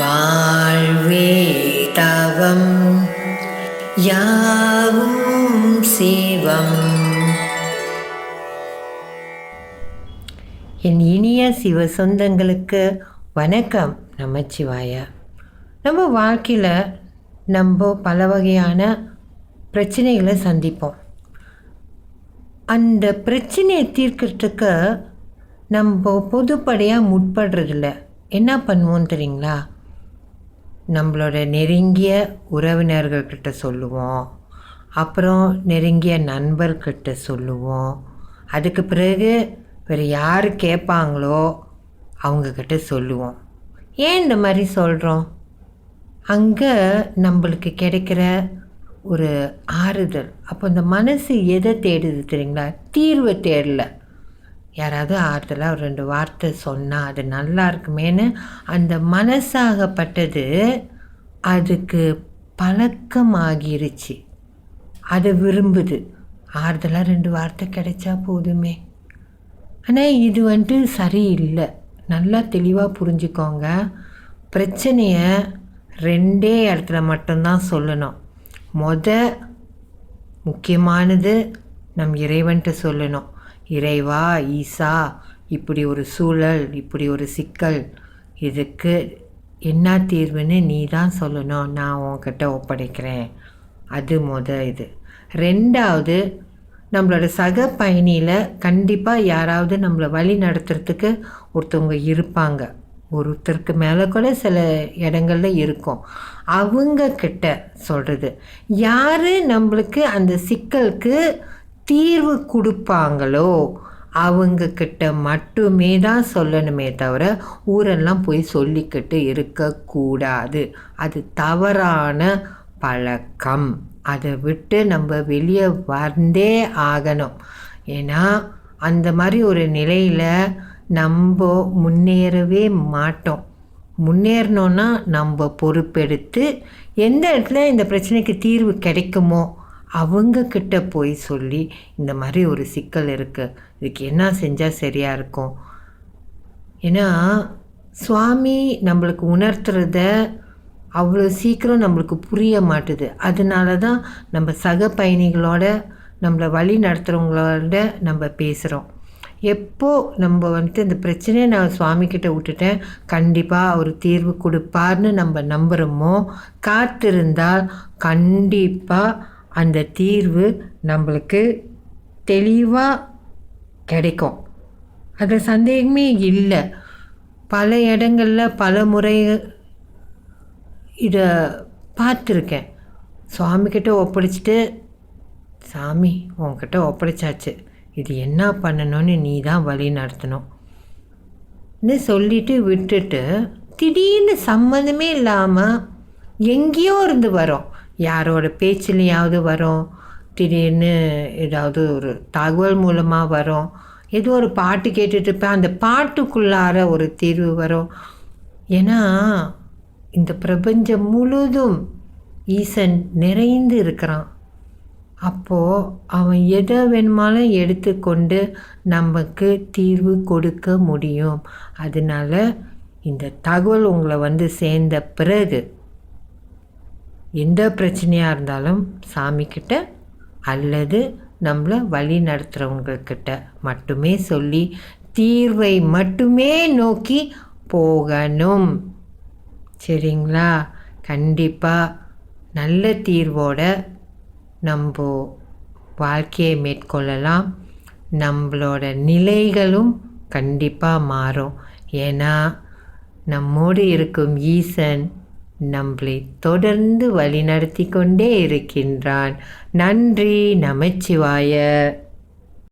வாழ்வே தவம் யாவும் சிவம். என் இனிய சிவ சொந்தங்களுக்கு வணக்கம் நமச்சிவாய. நம்ம வாழ்க்கையில் நம்ம பல வகையான பிரச்சனைகளை சந்திப்போம். அந்த பிரச்சனையை தீர்க்கறதுக்கு நம்ம பொதுப்படையாக முற்படுறதில்ல. என்ன பண்ணுவோம் தெரியுங்களா? நம்மளோட நெருங்கிய உறவினர்கள்கிட்ட சொல்லுவோம். அப்புறம் நெருங்கிய நண்பர்கிட்ட சொல்லுவோம். அதுக்கு பிறகு வேறு யார் கேட்பாங்களோ அவங்கக்கிட்ட சொல்லுவோம். ஏன் இந்த மாதிரி சொல்கிறோம் அங்கே நம்மளுக்கு கிடைக்கிற ஒரு ஆறுதல். அப்போ இந்த மனசு எதை தேடுது தெரியுங்களா? தீர்வை தேடல. யாராவது ஆறுதலாக ஒரு ரெண்டு வார்த்தை சொன்னால் அது நல்லா இருக்குமேன்னு அந்த மனசாகப்பட்டது அதுக்கு பழக்கமாகிருச்சு. அதை விரும்புது. ஆறுதலாக ரெண்டு வார்த்தை கிடைச்சா போதுமே. ஆனால் இது வந்துட்டு சரியில்லை. நல்லா தெளிவாக புரிஞ்சுக்கோங்க. பிரச்சனையை ரெண்டே இடத்துல மட்டும்தான் சொல்லணும். மொத முக்கியமானது நம் இறைவன்ட்டு சொல்லணும். இறைவா ஈசா இப்படி ஒரு சூழல் இப்படி ஒரு சிக்கல். இதுக்கு என்ன தீர்வுன்னு நீ தான் சொல்லணும். நான் உன்கிட்ட ஒப்படைக்கிறேன். அது முத இது. ரெண்டாவது நம்மளோட சக பயணியில் கண்டிப்பாக யாராவது நம்மளை வழி நடத்துறதுக்கு ஒருத்தவங்க இருப்பாங்க. ஒருத்தருக்கு மேலே கூட சில இடங்களில் இருக்கும். அவங்க கிட்ட சொல்கிறது யார் நம்மளுக்கு அந்த சிக்கலுக்கு தீர்வு கொடுப்பாங்களோ அவங்க கிட்ட மட்டுமே தான் சொல்லணுமே தவிர ஊரெல்லாம் போய் சொல்லிக்கிட்டு இருக்கக்கூடாது. அது தவறான பழக்கம். அதை விட்டு நம்ம வெளியே வந்தே ஆகணும். ஏன்னா அந்த மாதிரி ஒரு நிலையில் நம்ம முன்னேறவே மாட்டோம். முன்னேறணுன்னா நம்ம பொறுப்பெடுத்து எந்த இடத்துல இந்த பிரச்சனைக்கு தீர்வு கிடைக்குமோ அவங்கக்கிட்ட போய் சொல்லி இந்த மாதிரி ஒரு சிக்கல் இருக்குது இதுக்கு என்ன செஞ்சால் சரியாக இருக்கும்? ஏன்னா சுவாமி நம்மளுக்கு உணர்த்துறத அவ்வளோ சீக்கிரம் நம்மளுக்கு புரிய மாட்டுது. அதனால தான் நம்ம சக பயணிகளோட நம்மளை வழி நடத்துகிறவங்களோட நம்ம பேசுகிறோம் எப்போ நம்ம வந்துட்டு இந்த பிரச்சனையை நான் சுவாமிக்கிட்ட விட்டுட்டேன் கண்டிப்பாக அவர் தீர்வு கொடுப்பார்னு நம்ம நம்புகிறோமோ காத்திருந்தால் கண்டிப்பாக அந்த தீர்வு நம்மளுக்கு தெளிவாக கிடைக்கும். அது சந்தேகமே இல்லை. பல இடங்களில் பல முறை இதை பார்த்துருக்கேன். சுவாமிக்கிட்ட ஒப்படைச்சிட்டு சாமி உங்ககிட்ட ஒப்படைச்சாச்சு. இது என்ன பண்ணணும்னு நீ தான் வழி நடத்தணும்னு சொல்லிட்டு விட்டுட்டு திடீர்னு சம்மந்தமே இல்லாமல் எங்கேயோ இருந்து வரோம். யாரோட பேச்சுலேயாவது வரும் திடீர்னு ஏதாவது ஒரு தகவல் மூலமாக வரும் ஏதோ ஒரு பாட்டு கேட்டுட்ருப்பேன் அந்த பாட்டுக்குள்ளார ஒரு தீர்வு வரும். ஏன்னா இந்த பிரபஞ்சம் முழுதும் ஈசன் நிறைந்து இருக்கிறான். அப்போது அவன் எதை வேணுமாலும் எடுத்துக்கொண்டு நமக்கு தீர்வு கொடுக்க முடியும். அதனால் இந்த தகவல் உங்களை வந்து சேர்ந்த பிறகு எந்த பிரச்சனையாக இருந்தாலும் சாமிக்கிட்ட அல்லது நம்மளை வழி நடத்துகிறவங்கக்கிட்ட மட்டுமே சொல்லி தீர்வை மட்டுமே நோக்கி போகணும். சரிங்களா? கண்டிப்பாக நல்ல தீர்வோட நம்ம வாழ்க்கையை மேற்கொள்ளலாம். நம்மளோட நிலைகளும் கண்டிப்பாக மாறும். ஏன்னா நம்மோடு இருக்கும் ஈசன் நம்மளை தொடர்ந்து வழிநடத்தி கொண்டே இருக்கின்றான். நன்றி நமச்சிவாய.